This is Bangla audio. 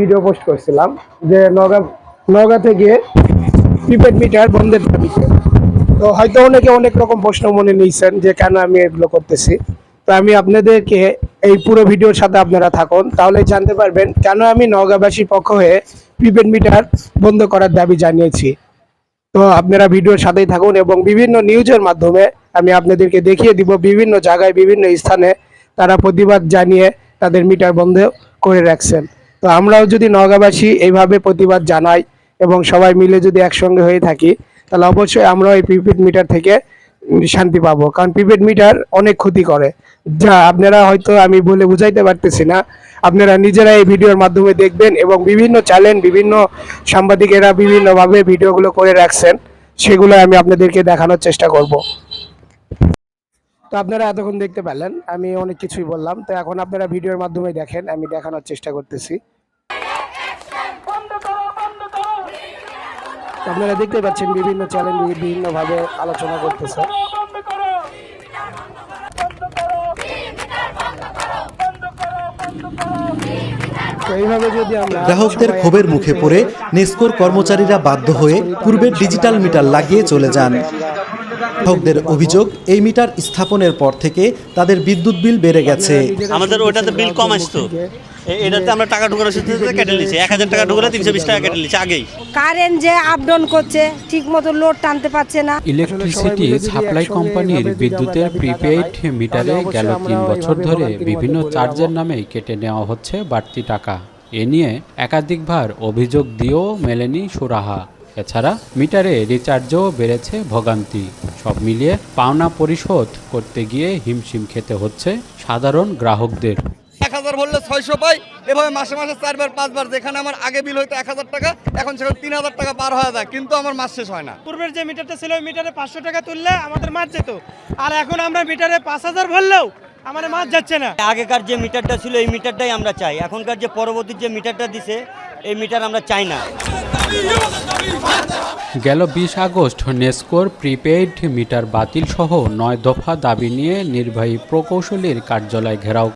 ভিডিও পোস্ট করছিলাম যে নগা নগা থেকে প্রিপেড মিটার বন্ধের দাবিতে তো হয়তো অনেকে অনেক রকম প্রশ্ন মনে নিয়েছেন যে কেন আমি এগুলো করতেছি। তো আমি আপনাদেরকে এই পুরো ভিডিওর সাথে আপনারা থাকুন, তাহলে জানতে পারবেন কেন আমি নগাবাসীর পক্ষ হয়ে প্রিপেড মিটার বন্ধ করার দাবি জানিয়েছি। তো আপনারা ভিডিওর সাথেই থাকুন এবং বিভিন্ন নিউজের মাধ্যমে আমি আপনাদেরকে দেখিয়ে দিব বিভিন্ন জায়গায়, বিভিন্ন স্থানে তারা প্রতিবাদ জানিয়ে তাদের মিটার বন্ধ করে রাখছেন। তো আমরাও যদি নগাবাসী এইভাবে প্রতিবাদ জানাই এবং সবাই মিলে যদি একসঙ্গে হয়ে থাকি, তাহলে অবশ্যই আমরাও এই প্রিপেড মিটার থেকে শান্তি পাবো। কারণ প্রিপেড মিটার অনেক ক্ষতি করে। যা আপনারা হয়তো আমি বলে বুঝাইতে পারতেছি না। আপনারা নিজেরা এই ভিডিওর মাধ্যমে দেখবেন এবং বিভিন্ন চ্যানেল বিভিন্ন সাংবাদিকেরা বিভিন্নভাবে ভিডিওগুলো করে রাখছেন, সেগুলো আমি আপনাদেরকে দেখানোর চেষ্টা করব। তো আপনারা এতক্ষণ দেখতে পেলেন আমি অনেক কিছুই বললাম। তো এখন আপনারা ভিডিওর মাধ্যমে দেখেন আমি দেখানোর চেষ্টা করতেছি। আপনারা দেখতে পাচ্ছেন বিভিন্ন চ্যানেল বিভিন্নভাবে আলোচনা করতেছে। তো এইভাবে যদি আমরা গ্রাহকদের ক্ষোভের মুখে পড়ে নেস্কোর কর্মচারীরা বাধ্য হয়ে পূর্বের ডিজিটাল মিটার লাগিয়ে চলে যান। গ্রাহকদের অভিযোগ এই মিটার স্থাপনের পর থেকে তাদের বিদ্যুৎ বিল বেড়ে গেছে। আমাদের ওটাতে বিল কম আসতো। এটাতে আমরা টাকা ঢুকানোর সাথে কেটে নিয়েছি। এক হাজার টাকা ঢুকালে তিনশো বিশ টাকা কেটে নিয়েছি আগেই। কারেন্ট যে আপ ডাউন করছে ঠিক মতো লোড টানতে পারছে না। ইলেকট্রিসিটি সাপ্লাই কোম্পানির বিদ্যুতের প্রিপেইড মিটারে গেল তিন বছর ধরে বিভিন্ন চার্জের নামে কেটে নেওয়া হচ্ছে বাড়তি টাকা। এ নিয়ে একাধিকবার অভিযোগ দিয়েও মেলেনি সুরাহা। এছাড়া মিটারে রিচার্জও বেড়েছে ভোগান্তি। সব মিলিয়ে পাওনা পরিশোধ করতে গিয়ে হিমশিম খেতে হচ্ছে সাধারণ গ্রাহকদের। এক হাজার বললে ছয়শো পাই এভাবে মাসে মাসে চারবার পাঁচবার যেখানে আমার আগে বিল হইতো এক হাজার টাকা এখন সেখানে তিন হাজার টাকা পার হয়ে যায় কিন্তু আমার মাস শেষ হয় না। পূর্বের যে মিটারটা ছিল ওই মিটারে পাঁচশো টাকা তুললে আমাদের মাছ যেত। আর এখন আমরা মিটারে পাঁচ হাজার ভরলেও আমাদের মাছ যাচ্ছে না। আগেকার যে মিটারটা ছিল এই মিটারটাই আমরা চাই। এখনকার যে পরবর্তী যে মিটারটা দিছে এই মিটার আমরা চাই না। গেল বিশ আগস্ট, নেস্কোর প্রিপেইড মিটার বাতিল সহ নয় দফা দাবি নিয়ে নির্বাহী প্রকৌশলীর কার্যালয় ঘেরাও।